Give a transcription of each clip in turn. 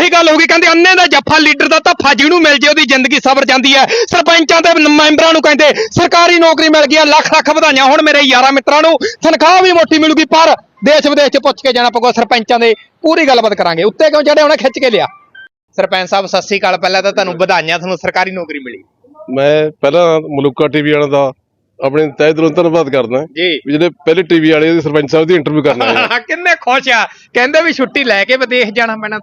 ਉਹੀ ਗੱਲ ਹੋ ਗਈ, ਕਹਿੰਦੇ ਅੰਨੇ ਦਾ ਜੱਫਾ ਲੀਡਰ ਦਾ ਧੱਫਾ ਜਿਹਨੂੰ ਮਿਲ ਜੇ, ਉਹਦੀ ਜ਼ਿੰਦਗੀ ਸਬਰ ਜਾਂਦੀ ਹੈ। ਸਰਪੰਚਾਂ ਦੇ ਮੈਂਬਰਾਂ ਨੂੰ ਕਹਿੰਦੇ, ਸਰਕਾਰੀ ਨੌਕਰੀ ਮਿਲ ਗਈ ਲੱਖ ਲੱਖ ਵਧਾਈਆਂ, ਹੁਣ ਮੇਰੇ ਯਾਰਾਂ ਮਿੱਤਰਾਂ ਨੂੰ ਤਨਖਾਹ ਵੀ ਮੋਟੀ ਮਿਲੂਗੀ, ਪਰ ਦੇਸ਼ ਵਿਦੇਸ਼ ਚ ਪੁੱਛ ਕੇ ਜਾਣਾ ਪਊਗਾ, ਸਰਪੰਚਾਂ ਦੇ ਪੂਰੀ ਗੱਲਬਾਤ ਕਰਾਂਗੇ। ਉੱਤੇ ਕਿਉਂ ਚੜੇ ਉਹਨੇ ਖਿੱਚ ਕੇ ਲਿਆ। ਸਰਪੰਚ ਸਾਹਿਬ, ਸਤਿ ਸ੍ਰੀ ਅਕਾਲ, ਪਹਿਲਾਂ ਤਾਂ ਤੁਹਾਨੂੰ ਵਧਾਈਆਂ, ਤੁਹਾਨੂੰ ਸਰਕਾਰੀ ਨੌਕਰੀ ਮਿਲੀ। ਮੈਂ ਪਹਿਲਾਂ ਮਲੂਕਾ ਟੀਵੀ ਵਾਲਿਆਂ ਦਾ ਆਪਣੇ ਤਹਿ ਦਿਲੋਂ ਧੰਨਵਾਦ ਕਰਦਾ ਜੀ। ਵੀ ਜਿਹੜੇ ਪਹਿਲੇ ਟੀਵੀ ਵਾਲੇ ਉਹਦੇ ਸਰਪੰਚ ਸਾਹਿਬ ਦੀ ਇੰਟਰਵਿਊ ਕਰਨ ਆਏ ਆ। ਕਿੰਨੇ ਖੁਸ਼ ਆ। ਕਹਿੰਦੇ ਵੀ ਛੁੱਟੀ ਲੈ ਕੇ ਵਿਦੇਸ਼ ਜਾਣਾ ਪੈਣਾ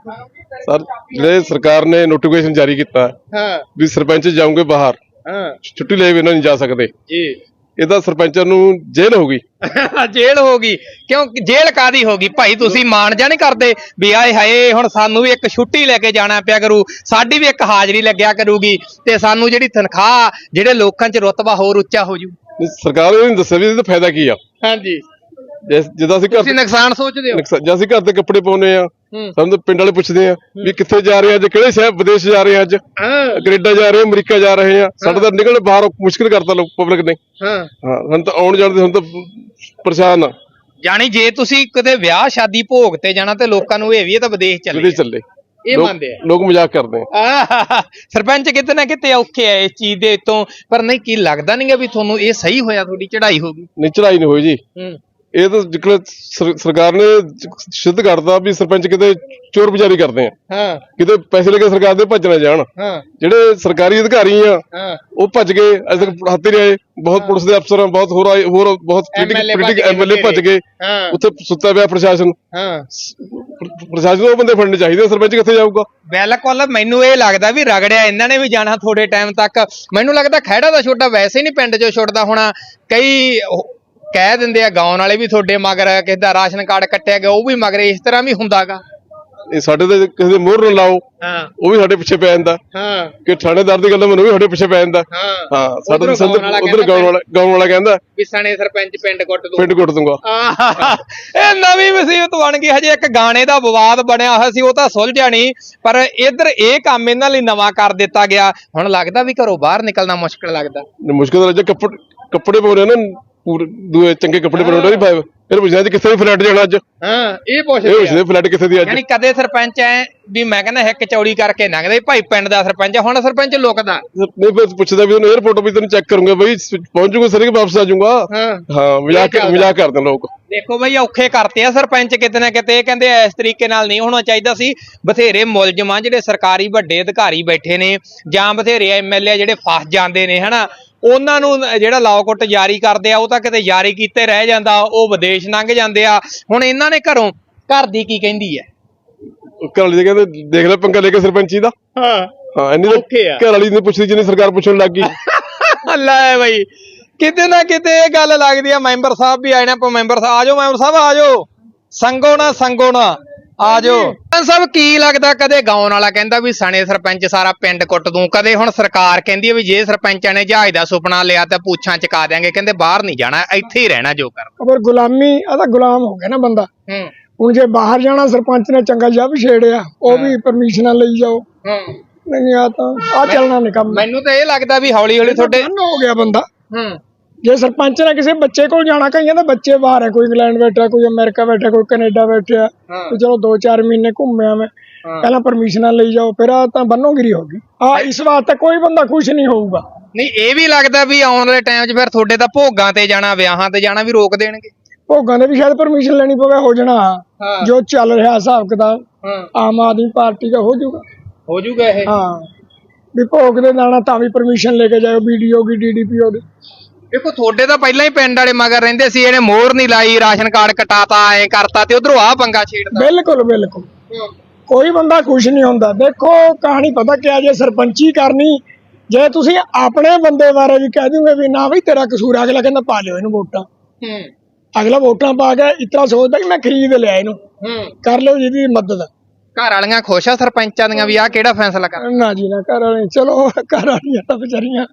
ਸਰ ਜਿਹੜੇ ਸਰਕਾਰ ਨੇ ਨੋਟੀਫਿਕੇਸ਼ਨ ਜਾਰੀ ਕੀਤਾ ਹਾਂ। ਵੀ ਸਰਪੰਚ ਜਾਓਗੇ ਬਾਹਰ ਹਾਂ। ਛੁੱਟੀ ਲੈ ਵੀ ਇਹਨਾਂ ਨਹੀਂ ਜਾ ਸਕਦੇ। ਜੀ। ਇਹਦਾ ਸਰਪੰਚਾਂ ਨੂੰ ਜੇਲ੍ਹ ਹੋ ਗਈ। ਜੇਲ੍ਹ ਹੋ ਗਈ। ਕਿਉਂ? ਜੇਲ੍ਹ ਕਾਦੀ ਹੋ ਗਈ? ਭਾਈ ਤੁਸੀਂ ਮਾਣ ਜਾਂ ਨਹੀਂ ਕਰਦੇ ਵੀ ਆਏ ਹਾਏ ਹੁਣ ਸਾਨੂੰ ਵੀ ਇੱਕ ਛੁੱਟੀ ਲੈ ਕੇ ਜਾਣਾ ਪਿਆ ਕਰੂ। ਸਾਡੀ ਵੀ ਇੱਕ ਹਾਜ਼ਰੀ ਲੱਗਿਆ ਕਰੂਗੀ ਤੇ ਸਾਨੂੰ ਜਿਹੜੀ ਤਨਖਾਹ ਜਿਹੜੇ ਲੋਕਾਂ 'ਚ ਰੁਤਬਾ ਹੋਰ ਉੱਚਾ ਹੋ ਜੂ। ਨਹੀਂ, ਸਰਕਾਰ ਨੇ ਨਹੀਂ ਦੱਸਿਆ ਵੀ ਇਹਦਾ ਫਾਇਦਾ ਕੀ ਆ। ਹਾਂਜੀ। ਜਿਸ- ਜਿੱਦਾਂ ਅਸੀਂ ਘਰ ਤੁਸੀਂ ਨੁਕਸਾਨ ਸੋਚਦੇ ਹੋ? ਨੁਕਸਾ- ਜੇ ਅਸੀਂ ਘਰ ਦੇ ਕੱਪੜੇ ਪਾਉਨੇ ਆ ਹੂੰ। ਸਾਨੂੰ ਤਾਂ ਪਿੰਡ ਵਾਲੇ ਪੁੱਛਦੇ ਆ ਵੀ ਕਿੱਥੇ ਜਾ ਰਹੇ ਆ ਅੱਜ ਕਿਹੜੇ ਸ਼ਹਿਰ ਵਿਦੇਸ਼ ਜਾ ਰਹੇ ਆ ਅੱਜ? ਹਾਂ। ਕੈਨੇਡਾ ਜਾ ਰਹੇ ਆ ਅਮਰੀਕਾ ਜਾ ਰਹੇ ਆ। ਸਾਡਾ ਤਾਂ ਨਿਕਲ ਬਾਹਰ ਮੁਸ਼ਕਿਲ ਕਰਤਾ ਲੋਕ ਪਬਲਿਕ ਨੇ। ਹਾਂ। ਹਾਂ ਸਾਨੂੰ ਤਾਂ ਆਉਣ ਜਾਣ ਦੇ ਹੁਣ ਤਾਂ ਪਰੇਸ਼ਾਨ ਆ। ਜਾਣੀ ਜੇ ਤੁਸੀਂ ਕਿਤੇ ਵਿਆਹ ਸ਼ਾਦੀ ਭੋਗ ਤੇ ਜਾਣਾ ਤੇ ਲੋਕਾਂ ਨੂੰ ਇਹ ਵੀ ਇਹ ਤਾਂ ਵਿਦੇਸ਼ ਚੱਲੇ ਜਿਹੜੇ ਚੱਲੇ। ਇਹ ਲੋਕ- ਮੰਨਦੇ ਆ। ਲੋਕ ਮਜ਼ਾਕ ਕਰਦੇ ਆ। ਆਹ, ਸਰਪੰਚ ਕਿਤੇ ਨਾ ਕਿਤੇ ਔਖੇ ਆ ਇਸ ਚੀਜ਼ ਦੇ ਤੋਂ ਪਰ ਨਹੀਂ ਕੀ ਲੱਗਦਾ ਨਹੀਂਗਾ ਵੀ ਤੁਹਾਨੂੰ ਇਹ ਸਹੀ ਹੋਇਆ ਤੁਹਾਡੀ ਚੜ੍ਹਾਈ ਹੋ ਗਈ? ਨਹੀਂ ਚੜਾਈ ਨਹੀਂ ਹੋਈ ਜੀ। ਹੂੰ। ਇਹ ਤਾਂ ਜਿਕਰ ਸਰਕਾਰ ਨੇ ਸਿੱਧ ਕਰਦਾ ਵੀ ਸਰਪੰਚ ਕਿਤੇ ਚੋਰ ਬਜ਼ਾਰੀ ਕਰਦੇ ਆ। ਹਾਂ। ਕਿਤੇ ਪੈਸੇ ਲੈ ਕੇ ਸਰਕਾਰ ਦੇ ਭੱਜ ਨਾ ਜਾਣ। ਹਾਂ। ਜਿਹੜੇ ਸਰਕਾਰੀ ਅਧਿਕਾਰੀ ਆ ਹਾਂ। ਉਹ ਭੱਜ ਗਏ ਅਜੇ ਤੱਕ ਹੱਥੇ ਨਹੀਂ ਆਏ। ਬਹੁਤ ਪੁਲਿਸ ਦੇ ਅਫਸਰ ਆ ਬਹੁਤ ਹੋਰ ਆਏ ਹੋਰ ਬਹੁਤ MLA ਭੱਜ ਪੋਲੀਟਿਕ ਗਏ ਐਮਐਲਏ ਭੱਜ ਗਏ। ਹਾਂ। ਉੱਥੇ ਸੁੱਤਾ ਪਿਆ ਪ੍ਰਸ਼ਾਸਨ। ਹਾਂ। ਪ੍ਰ- ਪ੍ਰਸ਼ਾਸਨ ਨੂੰ ਉਹ ਬੰਦੇ ਫੜਨੇ ਚਾਹੀਦੇ ਸਰਪੰਚ ਕਿੱਥੇ ਜਾਊਗਾ? ਬਿਲਕੁਲ, ਮੈਨੂੰ ਇਹ ਲੱਗਦਾ ਵੀ ਰਗੜਿਆ ਇਹਨਾਂ ਨੇ ਵੀ ਜਾਣਾ ਥੋੜੇ ਟਾਈਮ ਤੱਕ। ਮੈਨੂੰ ਲੱਗਦਾ ਖਹਿੜਾ ਦਾ ਛੋਟਾ ਵੈਸੇ ਹੀ ਨਹੀਂ ਪਿੰਡ 'ਚੋਂ ਛੁੱਟਦਾ ਹੋਣਾ। ਕਈ ਉਹ ਕਹਿ ਦਿੰਦੇ ਆ, ਗਾਉਣ ਵਾਲੇ ਵੀ ਤੁਹਾਡੇ ਮਗਰ ਕਿਸੇ ਦਾ ਰਾਸ਼ਨ ਕਾਰਡ ਕੱਟਿਆ ਗਿਆ, ਉਹ ਵੀ ਮਗਰ, ਇਸ ਤਰ੍ਹਾਂ ਵੀ ਹੁੰਦਾਗਾ। ਇਹ ਸਾਡੇ ਤੇ ਕਿਸੇ ਦੇ ਮੋਹਰ ਨਾ ਲਾਓ। ਹਾਂ। ਉਹ ਵੀ ਸਾਡੇ ਪਿੱਛੇ ਪੈ ਜਾਂਦਾ। ਹਾਂ। ਕਿ ਥਾਣੇਦਾਰ ਦੀ ਗੱਲ ਮੈਨੂੰ ਵੀ ਸਾਡੇ ਪਿੱਛੇ ਪੈ ਜਾਂਦਾ। ਹਾਂ। ਹਾਂ ਸਾਡੇ ਸੰਦ ਉਧਰ ਗਾਉਣ ਵਾਲਾ ਗਾਉਣ ਵਾਲਾ ਕਹਿੰਦਾ। ਵੀ ਸਣੇ ਸਰਪੰਚ ਪਿੰਡ ਕੁੱਟ ਦੋ ਪਿੰਡ ਕੁੱਟ ਦੂੰਗਾ। ਇਹ ਨਵੀਂ ਮੁਸੀਬਤ ਬਣ ਗਈ। ਹਜੇ ਇੱਕ ਗਾਣੇ ਦਾ ਵਿਵਾਦ ਬਣਿਆ ਹੋਇਆ ਸੀ ਉਹ ਤਾਂ ਸੁਲਝਿਆ ਨਹੀਂ। ਪਰ ਇੱਧਰ ਇਹ ਕੰਮ ਇਹਨਾਂ ਲਈ ਨਵਾਂ ਕਰ ਦਿੱਤਾ ਗਿਆ। ਹੁਣ ਲੱਗਦਾ ਵੀ ਘਰੋਂ ਬਾਹਰ ਨਿਕਲਣਾ ਮੁਸ਼ਕਲ ਲੱਗਦਾ। ਮੁਸ਼ਕਿਲ ਤਾਂ ਜੇ ਕੱਪੜੇ ਕੱਪੜੇ ਪਾਉਣੇ ਨਾ ਪੂਰੇ ਦੂਏ ਚੰਗੇ ਕੱਪੜੇ ਪਾਉਣੇ ਨਹੀਂ ਪਾਏ ਫਿਰ ਪੁੱਛਣਾ ਜੀ ਕਿੱਥੇ ਫਲੈਟ ਜਾਣਾ ਅੱਜ। ਇਹ ਹਾਂ ਇਹ ਪੁੱਛਦੇ ਪੁੱਛਦੇ ਫਲੈਟ ਕਿੱਥੇ ਦੀ ਅੱਜ। ਯਾਨੀ ਕਦੇ ਸਰਪੰਚ ਐ ਵੀ ਮੈਂ ਕਹਿੰਦਾ ਹਿੱਕ ਚੌੜੀ ਕਰਕੇ ਲੰਘਦੇ ਭਾਈ ਪਿੰਡ ਦਾ ਸਰਪੰਚ ਆ, ਹੁਣ ਸਰਪੰਚ ਲੁਕਦਾ। ਨਹੀਂ ਫਿਰ ਪੁੱਛਦਾ ਵੀ ਉਹਨੂੰ 에어ਪੋਰਟ ਵੀ ਤੈਨੂੰ ਚੈੱਕ ਕਰੂੰਗਾ ਬਈ ਪਹੁੰਚ ਜੂਗਾ ਸਰ ਕਿ ਵਾਪਸ ਆ ਜਾਊਗਾ? ਹਾਂ। ਹਾਂ ਮਜ਼ਾਕ ਚੱਲਦਾ। ਮਜ਼ਾਕ ਕਰਦੇ ਲੋਕ। ਦੇਖੋ ਬਈ ਔਖੇ ਕਰਤੇ ਆ ਸਰਪੰਚ ਕਿਤੇ ਨਾ ਕਿਤੇ ਇਹ ਕਹਿੰਦੇ ਇਸ ਤਰੀਕੇ ਨਾਲ ਨਹੀਂ ਹੋਣਾ ਚਾਹੀਦਾ ਸੀ। ਬਥੇਰੇ ਮੁਲਜ਼ਮ ਆ ਜਿਹੜੇ ਸਰਕਾਰੀ ਵੱਡੇ ਅਧਿਕਾਰੀ ਬੈਠੇ ਨੇ ਜਾਂ ਬਥੇਰੇ ਐਮਐਲਏ ਜਿਹੜੇ ਫਸ ਜਾਂਦੇ ਨੇ ਹਨਾ? ਉਹਨਾਂ ਨੂੰ ਜਿਹੜਾ ਲੌਕਆਊਟ ਜਾਰੀ ਕਰਦੇ ਆ ਉਹ ਤਾਂ ਕਿਤੇ ਜਾਰੀ ਕੀਤੇ ਰਹਿ ਜਾਂਦਾ ਉਹ ਵਿਦੇਸ਼ ਲੰਘ ਜਾਂਦੇ ਆ। ਹੁਣ ਇਹਨਾਂ ਨੇ ਘਰੋਂ ਘਰ ਦੀ ਕੀ ਕਹਿੰਦੀ ਹੈ? ਘਰ ਵਾਲੀ ਦੇ ਕਹਿੰਦੇ ਦੇਖ ਲੈ ਪੰਗਾ ਲੈ ਕੇ ਸਰਪੰਚੀ ਦਾ। ਹਾਂ। ਹਾਂ ਇੰਨੀ ਤਾਂ ਔਖੇ ਆ। ਘਰ ਵਾਲੀ ਨੇ ਪੁੱਛਦੀ ਜਿੰਨੀ ਸਰਕਾਰ ਪੁੱਛਣ ਲੱਗ ਗਈ। ਲੈ ਬਈ ਕਿਤੇ ਨਾ ਕਿਤੇ ਇਹ ਗੱਲ ਲੱਗਦੀ ਆ ਮੈਂਬਰ ਸਾਹਿਬ ਵੀ ਆਏ ਨੇ ਆਪਾਂ ਮੈਂਬਰ ਸਾਹਿਬ ਆਜੋ ਮੈਂਬਰ ਸਾਹਿਬ ਆਜੋ ਸੰਗੋ ਨਾ ਸੰਗੋ ਨਾ। ਆਜੋ ਸਭ ਕੀ ਲੱਗਦਾ ਕਦੇ ਗਾਉਣ ਵਾਲਾ ਕਹਿੰਦਾ ਵੀ ਸਣੇ ਸਰਪੰਚ ਸਾਰਾ ਪਿੰਡ ਕੁੱਟ ਦੂੰ? ਕਦੇ ਹੁਣ ਸਰਕਾਰ ਕਹਿੰਦੀ ਹੈ ਵੀ ਜੇ ਸਰਪੰਚਾਂ ਨੇ ਜਹਾਜ਼ ਦਾ ਸੁਪਨਾ ਲਿਆ ਤਾਂ ਪੂਛਾਂ ਚਕਾ ਦਿਆਂਗੇ। ਕਹਿੰਦੇ ਬਾਹਰ ਨਹੀਂ ਜਾਣਾ ਇੱਥੇ ਹੀ ਰਹਿਣਾ ਜੋ ਕਰਨਾ। ਪਰ ਗੁਲਾਮੀ ਆ ਤਾਂ ਗੁਲਾਮ ਹੋ ਗਿਆ ਨਾ ਬੰਦਾ। ਹੂੰ। ਹੁਣ ਜੇ ਬਾਹਰ ਜਾਣਾ ਸਰਪੰਚ ਨੇ ਚੰਗਾ ਵੀ ਛੇੜਿਆ ਉਹ ਵੀ ਪਰਮਿਸ਼ਨਾਂ ਲਈ ਜਾਓ। ਹੂੰ। ਨਹੀਂ ਆ ਤਾਂ ਆ ਚੱਲਣਾ ਨਹੀਂ ਕੰਮ। ਮੈਨੂੰ ਤਾਂ ਇਹ ਲੱਗਦਾ ਵੀ ਹੌਲੀ ਹੌਲੀ ਤੁਹਾਡੇ ਹੋ ਗਿਆ ਬੰਦਾ। ਹੂੰ। ਜੇ ਸਰਪੰਚ ਨੇ ਕਿਸੇ ਬੱਚੇ ਕੋਲ ਜਾਣਾ ਕਈਆਂ ਦੇ ਬੱਚੇ ਬਾਹਰ ਹੈ ਕੋਈ ਇੰਗਲੈਂਡ ਬੈਠਾ ਕੋਈ ਅਮਰੀਕਾ ਬੈਠਾ ਕੋਈ ਕੈਨੇਡਾ ਬੈਠਿਆ ਹਾਂ। ਤੇ ਚਲੋ 2-4 ਮਹੀਨੇ ਘੁੰਮਿਆ ਮੈਂ ਹਾਂ। ਪਹਿਲਾਂ ਪਰਮਿਸ਼ਨਾਂ ਲਈ ਜਾਓ ਫਿਰ ਆ ਤਾਂ ਬੰਨੋਗਿਰੀ ਹੋਗੀ ਆ ਇਸ ਵਾਸਤੇ ਕੋਈ ਬੰਦਾ ਖੁਸ਼ ਨਹੀਂ ਹੋਊਗਾ। ਨਹੀਂ ਇਹ ਵੀ ਲੱਗਦਾ ਵੀ ਆਉਣ ਵਾਲੇ ਟਾਈਮ 'ਚ ਫਿਰ ਤੁਹਾਡੇ ਤਾਂ ਭੋਗਾਂ ਤੇ ਜਾਣਾ ਵਿਆਹਾਂ ਤੇ ਜਾਣਾ ਵੀ ਰੋਕ ਦੇਣਗੇ। ਭੋਗਾਂ ਦੇ ਵੀ ਸ਼ਾਇਦ ਪਰਮਿਸ਼ਨ ਲੈਣੀ ਪਵੇ ਹੋ ਜਾਣਾ। ਹਾਂ। ਜੋ ਚੱਲ ਰਿਹਾ ਹਿਸਾਬ ਕਿਤਾਬ ਹਾਂ। ਆਮ ਆਦਮੀ ਪਾਰਟੀ ਦਾ ਹੋ ਜਾਊਗਾ। ਹੋ ਜੂਗਾ ਇਹ। ਹਾਂ। ਵੀ ਭੋਗ ਦੇ ਦਾਣਾ ਤਾਂ ਵੀ ਪਰਮਿਸ਼ਨ ਲੈ ਕੇ ਜਾਓ ਵੀਡੀਓ ਦੀ ਡੀਡੀਪੀਓ ਦੀ। ਦੇਖੋ ਤੁਹਾਡੇ ਤਾਂ ਪਹਿਲਾਂ ਹੀ ਪਿੰਡ ਵਾਲੇ ਮਗਰ ਰਹਿੰਦੇ ਸੀ ਇਹਨੇ ਮੋਹਰ ਨਹੀਂ ਲਾਈ ਰਾਸ਼ਨ ਕਾਰਡ ਕਟਾਤਾ ਐ ਕਰਤਾ ਤੇ ਉਧਰੋਂ ਆ ਪੰਗਾ ਛੇੜਦਾ। ਬਿਲਕੁਲ ਬਿਲਕੁਲ। ਕੋਈ ਬੰਦਾ ਖੁਸ਼ ਨਹੀਂ ਹੁੰਦਾ। ਦੇਖੋ ਕਹਾਣੀ ਪਤਾ ਕਿਆ ਜੇ ਸਰਪੰਚੀ ਕਰਨੀ ਜੇ ਤੁਸੀਂ ਆਪਣੇ ਬੰਦੇ ਬਾਰੇ ਵੀ ਕਹਿ ਦੂਗੇ ਵੀ ਨਾ ਵੀ ਤੇਰਾ ਕਸੂਰ ਅਗਲਾ ਕਹਿੰਦਾ ਪਾ ਲਿਓ ਇਹਨੂੰ ਵੋਟਾਂ। ਹੂੰ। ਅਗਲਾ ਵੋਟਾਂ ਪਾ ਕੇ ਇਤਨਾ ਸੋਚਦਾ ਕਿ ਮੈਂ ਖਰੀਦ ਲਿਆ ਇਹਨੂੰ। ਹੂੰ। ਕਰ ਲਿਓ ਜਿਹਦੀ ਮਦਦ। ਘਰ ਵਾਲੀਆਂ ਖੁਸ਼ ਆ ਸਰਪੰਚਾਂ ਦੀਆਂ ਵੀ ਆ ਕਿਹੜਾ ਫੈਸਲਾ ਕਰ ਨਾ ਜੀ ਨਾ ਕਰ ਵਾਲੇ ਚਲੋ ਕਰ ਵਾਲੀਆਂ ਤਾਂ ਵਿਚਾਰੀਆਂ।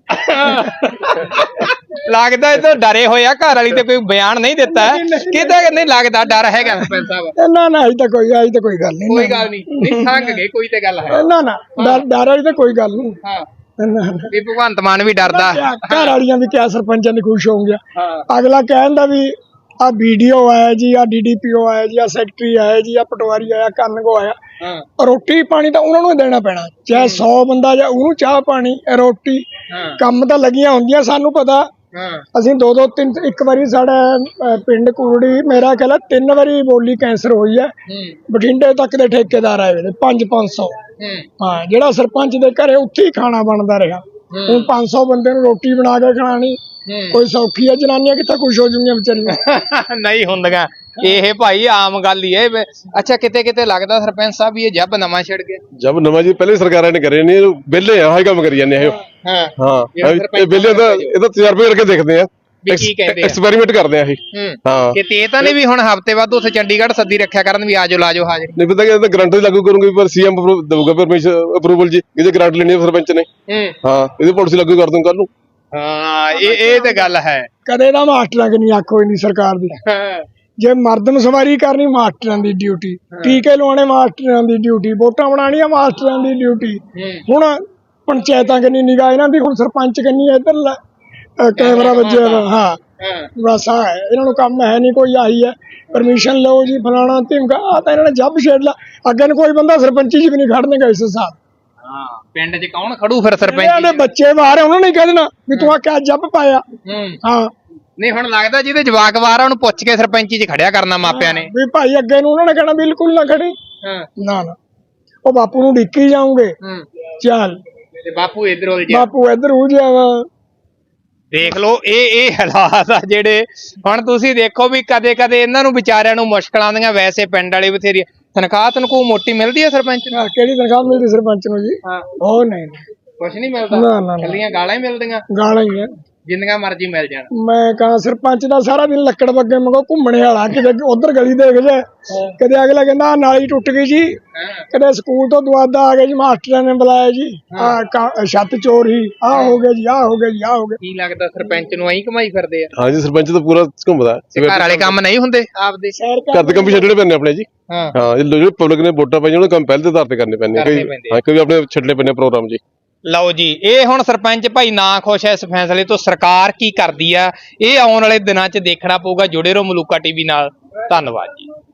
ਲੱਗਦਾ ਇਹ ਤਾਂ ਡਰੇ ਹੋਏ ਆ ਘਰ ਵਾਲੀ ਤੇ ਕੋਈ ਬਿਆਨ ਨਹੀਂ ਦਿੱਤਾ। ਕਿਤੇ ਨਹੀਂ ਲੱਗਦਾ ਡਰ ਹੈਗਾ ਸਰਪੰਚ ਸਾਹਿਬ। ਇਹ ਨਾ ਨਾ ਅਜੇ ਤਾਂ ਕੋਈ ਅਜੇ ਤਾਂ ਕੋਈ ਗੱਲ ਨਹੀਂ ਕੋਈ ਗੱਲ ਨਹੀਂ ਨਹੀਂ ਸੰਗ ਗਏ ਕੋਈ ਤੇ ਗੱਲ ਹੈ। ਨਾ ਨਾ ਡਰ ਡਰ ਵਾਲੀ ਤਾਂ ਕੋਈ ਗੱਲ ਨਹੀਂ। ਹਾਂ। ਨਾ ਨਾ। ਵੀ ਭਗਵੰਤ ਮਾਨ ਵੀ ਡਰਦਾ। ਘਰ ਵਾਲੀਆਂ ਵੀ ਕਿਆ ਸਰਪੰਚਾਂ ਦੀ ਖੁਸ਼ ਹੋਣਗੀਆਂ ਹਾਂ। ਅਗਲਾ ਕਹਿੰਦਾ ਵੀ ਆ ਵੀਡੀਓ ਆਇਆ ਜੀ ਆ ਡੀਡੀਪੀਓ ਆਇਆ ਜੀ ਆ ਸੈਕਟਰੀ ਆਇਆ ਜੀ ਆ ਪਟਵਾਰੀ ਆਇਆ ਕੰਨਗੋ ਆਇਆ। ਹਾਂ। ਰੋਟੀ ਪਾਣੀ ਤਾਂ ਉਹਨਾਂ ਨੂੰ ਹੀ ਦੇਣਾ ਪੈਣਾ। ਚਾਹੇ 100 ਬੰਦਾ ਜਾਂ ਉਹਨੂੰ ਚਾਹ ਪਾਣੀ ਰੋਟੀ ਕੰਮ ਤਾਂ ਲੱਗੀਆਂ ਹੁੰਦੀਆਂ ਸਾਨੂੰ ਪਤਾ। ਹਾਂ। ਅਸੀਂ ਦੋ ਦੋ ਤਿੰਨ ਇੱਕ ਵਾਰੀ ਸਾਡਾ ਪਿੰਡ ਕੁਰੜੀ ਮੇਰਾ ਖਿਆਲ ਤਿੰਨ ਵਾਰੀ ਬੋਲੀ ਕੈਂਸਰ ਹੋਈ ਹੈ। ਬਠਿੰਡੇ ਤੱਕ ਦੇ ਠੇਕੇਦਾਰ ਆਏ ਵੇ 5 500 ਹੂੰ। ਹਾਂ ਜਿਹੜਾ ਸਰਪੰਚ ਦੇ ਘਰੇ ਉੱਥੇ ਹੀ ਖਾਣਾ ਬਣਦਾ ਰਿਹਾ। ਹੁਣ 500 ਬੰਦੇ ਨੂੰ ਰੋਟੀ ਬਣਾ ਕੇ ਖਿਲਾਣੀ। ਹੂੰ। ਕੋਈ ਸੌਖੀ ਹੈ ਜਨਾਨੀਆਂ ਕਿੱਥੇ ਖੁਸ਼ ਹੋ ਜੂਗੀਆਂ ਵਿਚਾਰੀਆਂ? ਨਹੀਂ ਹੁੰਦੀਆਂ। ਇਹ ਭਾਈ ਆਮ ਗੱਲ ਹੀ ਹੈ। ਅੱਛਾ ਕਿਤੇ ਕਿਤੇ ਲੱਗਦਾ ਸਰਪੰਚ ਸਾਹਿਬ ਵੀ ਇਹ ਜੱਬ ਨਵਾਂ ਛਿੜ ਗਿਆ। ਜਦ ਨਵਾਂ ਜੀ ਪਹਿਲੇ ਸਰਕਾਰਾਂ ਨੇ ਕਰੇ ਨਹੀਂ ਵਿਹਲੇ ਆ ਆਹੀ ਕੰਮ ਕਰੀ ਜਾਂਦੇ ਆ। ਇਹ ਹਾਂ ਹਾਂ ਇਹ ਵਿਹਲੇ ਦਾ ਇਹਦਾ ਤਜਰਬੇ ਕਰਕੇ ਦੇਖਦੇ ਆ। ਵੀ ਕੀ ਕਹਿੰਦੇ ਆ। ਐਕਸਪੈਰੀਮੈਂਟ ਕਰਦੇ ਆ ਇਹ ਹੂੰ। ਹਾਂ। ਕਿਤੇ ਇਹ ਤਾਂ ਨਹੀਂ ਵੀ ਹੁਣ ਹਫ਼ਤੇ ਬਾਅਦ ਉੱਥੇ ਚੰਡੀਗੜ੍ਹ ਸੱਦੀ ਰੱਖਿਆ ਕਰਨ ਵੀ ਆਜੋ ਲਾਜੋ ਹਾਜ਼ਰ। ਨਹੀਂ ਪਤਾ ਕਿ ਇਹ ਤਾਂ ਗਰੰਟੀ ਲਾਗੂ ਕਰੂੰਗੀ ਪਰ ਸੀਐਮ ਦਊਗਾ ਪਰਮਿਸ਼ਨ ਅਪਰੂਵਲ ਜੀ ਇਹਦੇ ਗਰੰਟ ਲੈਣੀ ਹੈ ਸਰਪੰਚ ਨੇ। ਹੂੰ। ਹਾਂ ਇਹਦੀ ਪਾਲਿਸੀ ਲਾਗੂ ਕਰ ਦੂੰ ਕੱਲ ਨੂੰ। ਹਾਂ ਇਹ ਇਹ ਤੇ ਗੱਲ ਹੈ। ਕਦੇ ਤਾਂ ਮਾਸਟਰਾਂ ਕਿ ਨਹੀਂ ਆਖੋ ਇੰਨੀ ਸਰਕਾਰ ਦੀ। ਹਾਂ। ਜੇ ਮਰਦਮ ਸਵਾਰੀ ਕਰਨੀ ਮਾਸਟਰਾਂ ਦੀ ਡਿਊਟੀ ਟੀਕੇ ਲਵਾਉਣੇ ਮਾਸਟਰਾਂ ਦੀ ਡਿਊਟੀ ਵੋਟਾਂ ਬਣਾਉਣੀਆਂ ਮਾਸਟਰਾਂ ਦੀ ਡਿਊਟੀ ਹੁਣ ਪੰਚਾਇਤਾਂ ਕੰਨੀ ਨਿਗਾਹ ਇਹਨਾਂ ਦੀ ਹੁਣ ਸਰਪੰਚ ਕੰਨੀ ਇੱਧਰ ਕੈਮਰਾ ਵੱਜਿਆ ਵਾ ਹਾਂ। ਹਾਂ। ਬਸ ਆ ਹੈ। ਇਹਨਾਂ ਨੂੰ ਕੰਮ ਹੈ ਨਹੀਂ ਕੋਈ ਆਹੀ ਹੈ। ਪਰਮਿਸ਼ਨ ਲਓ ਜੀ ਫਲਾਣਾ ਧਿਮਕਾ ਆ ਤਾਂ ਇਹਨਾਂ ਨੇ ਜੱਬ ਛੇੜ ਲਾ ਅੱਗੇ ਨੂੰ ਕੋਈ ਬੰਦਾ ਸਰਪੰਚੀ ਚ ਵੀ ਨਹੀਂ ਖੜਨੇਗਾ ਇਸ ਹਿਸਾਬ ਹਾਂ ਪਿੰਡ 'ਚ ਕੌਣ ਖੜੂ ਫਿਰ ਇਹਨਾਂ ਸਰਪੰਚ ਦੇ ਬੱਚੇ ਬਾਹਰ ਆ, ਉਹਨਾਂ ਨੇ ਕਹਿ ਦੇਣਾ ਵੀ ਤੂੰ ਆ ਕਿਆ ਜੱਬ ਪਾਇਆ। ਹੂੰ। ਹਾਂ। ਨਹੀਂ ਹੁਣ ਲੱਗਦਾ ਜਿਹਦੇ ਜਵਾਕ ਬਾਹਰ ਆ ਉਹਨੂੰ ਪੁੱਛ ਕੇ ਸਰਪੰਚੀ 'ਚ ਖੜਿਆ ਕਰਨਾ ਮਾਪਿਆਂ ਨੇ। ਵੀ ਭਾਈ ਅੱਗੇ ਨੂੰ ਉਹਨਾਂ ਨੇ ਕਹਿਣਾ ਬਿਲਕੁਲ ਨਾ ਖੜੀ। ਹਾਂ। ਨਾ ਨਾ। ਉਹ ਬਾਪੂ ਨੂੰ ਡਿੱਕੀ ਜਾਉਂਗੇ ਹੂੰ। ਚੱਲ। ਤੇ ਬਾਪੂ ਇਧਰ ਉਲਝਿਆ। ਬਾਪੂ ਇੱਧਰ ਹੋ ਗਿਆ ਵਾ। ਦੇਖ ਲਓ ਇਹ ਇਹ ਹਾਲਾਤ ਆ ਜਿਹੜੇ। ਹੁਣ ਤੁਸੀਂ ਦੇਖੋ ਵੀ ਕਦੇ ਕਦੇ ਇਹਨਾਂ ਨੂੰ ਵਿਚਾਰਿਆਂ ਨੂੰ ਮੁਸ਼ਕਲਾਂ ਆਉਂਦੀਆਂ ਵੈਸੇ ਪਿੰਡ ਵਾਲੇ ਬਥੇਰੀ ਤਨਖਾਹ ਤਨਖੂ ਮੋਟੀ ਮਿਲਦੀ ਹੈ ਸਰਪੰਚ ਨੂੰ? ਕਿਹੜੀ ਤਨਖਾਹ ਮਿਲਦੀ ਸਰਪੰਚ ਨੂੰ ਜੀ? ਹਾਂ। ਉਹ ਨਹੀਂ। ਨਹੀਂ। ਕੁਛ ਨਹੀਂ ਮਿਲਦਾ। ਨਾ ਨਾ ਨਾ। ਕੱਲੀਆਂ ਗਾਲਾਂ ਹੀ ਮਿਲਦੀਆਂ। ਗਾਲਾਂ ਹੀ ਆ। ਜਿੰਨੀਆਂ ਮਰਜ਼ੀ ਮਿਲ ਜਾਣ। ਮੈਂ ਕਹਾਂ ਸਰਪੰਚ ਦਾ ਸਾਰਾ ਦਿਨ ਲੱਕੜ ਬੱਗੇ ਮੰਗੋ ਘੁੰਮਣੇ ਵਾਲਾ ਕਿਤੇ ਉਧਰ ਗਲੀ ਦੇਖ ਜਾ ਕਦੇ ਅਗਲਾ ਕਹਿੰਦਾ ਆਹ ਨਾਲੀ ਟੁੱਟ ਗਈ ਜੀ। ਹਾਂ। ਕਦੇ ਸਕੂਲ ਤੋਂ ਦੁਆਦਾ ਆ ਗਿਆ ਜੀ ਮਾਸਟਰਾਂ ਨੇ ਬੁਲਾਇਆ ਜੀ। ਆ ਛੱਤ ਚੋਰੀ ਆ ਹੋ। ਗਿਆ ਜੀ ਆ ਹੋ ਗਿਆ ਜੀ ਆ ਹੋ ਗਿਆ। ਕੀ ਲੱਗਦਾ ਸਰਪੰਚ ਨੂੰ ਐਂ ਕਮਾਈ ਫਿਰਦੇ ਆ? ਹਾਂ ਜੀ ਸਰਪੰਚ ਤਾਂ ਪੂਰਾ ਘੁੰਮਦਾ। ਤੇ ਘਰ ਵਾਲੇ ਕੰਮ ਨਹੀਂ ਹੁੰਦੇ ਆਪਦੇ? ਸ਼ਹਿਰ ਘਰ ਦੇ ਕੰਮ ਵੀ ਛੱਡਣੇ ਪੈਂਦੇ ਆਪਣੇ ਜੀ। ਹਾਂ। ਹਾਂ ਜਿਹੜੇ ਪਬਲਿਕ ਨੇ ਵੋਟਾਂ ਪਾਈਆਂ ਉਹਨਾਂ ਕੰਮ ਪਹਿਲ ਦੇ ਆਧਾਰ ਤੇ ਕਰਨੇ ਆ। ਹਾਂ ਕਈ ਆਪਣੇ ਛੱਡਣੇ ਆ ਪ੍ਰੋਗਰਾਮ ਜੀ। ਲਓ ਜੀ, ਇਹ ਹੁਣ ਸਰਪੰਚ ਭਾਈ ਨਾ ਖੁਸ਼ ਹੈ ਇਸ ਫੈਸਲੇ ਤੋਂ, ਸਰਕਾਰ ਕੀ ਕਰਦੀ ਆ? ਇਹ ਆਉਣ ਵਾਲੇ ਦਿਨਾਂ 'ਚ ਦੇਖਣਾ ਪਊਗਾ ਜੁੜੇ ਰਹੋ ਮਲੂਕਾ ਟੀਵੀ ਨਾਲ। ਧੰਨਵਾਦ ਜੀ।